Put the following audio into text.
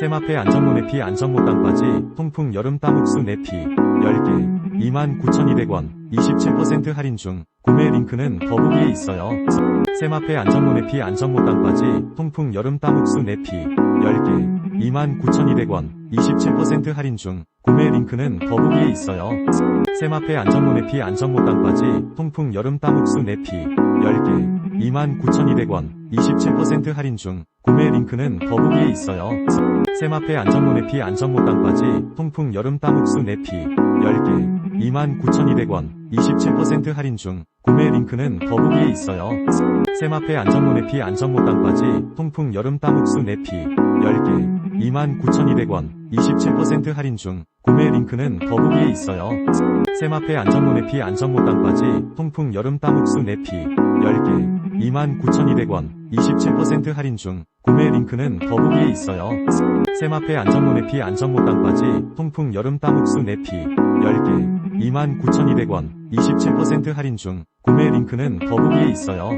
세마페 안정모 네피 안정모 땅바지 통풍 여름 땀흡수 네피 10개 29,200원 27% 할인 중 구매 링크는 더보기에 있어요. 세마페 안정모 네피 안정모 땅바지 통풍 여름 땀흡수 네피 10개 29,200원 27% 할인 중 구매 링크는 더보기에 있어요. 세마페 안정모 네피 안정모 땅바지 통풍 여름 땀흡수 네피 10개 29,200원 27% 할인 중 구매 링크는 더보기에 있어요. 세마페 안정모 네피 안정모 땅바지 통풍 여름 땀흡수 네피 10개 29,200원 27% 할인 중 구매 링크는 더보기에 있어요. 세마페 안정모 네피 안정모 땅바지 통풍 여름 땀흡수 네피 10개 29,200원 27% 할인 중 구매 링크는 더보기에 있어요. 세마페 안정모 네피 안정모 땅바지 통풍 여름 땀흡수 네피 10개 29,200원 27% 할인 중 구매 링크는 더보기에 있어요. 세마페 안정모 네피 안정모 땅바지 통풍 여름 땀흡수 네피 10개 29,200원 27% 할인 중 구매 링크는 더보기에 있어요.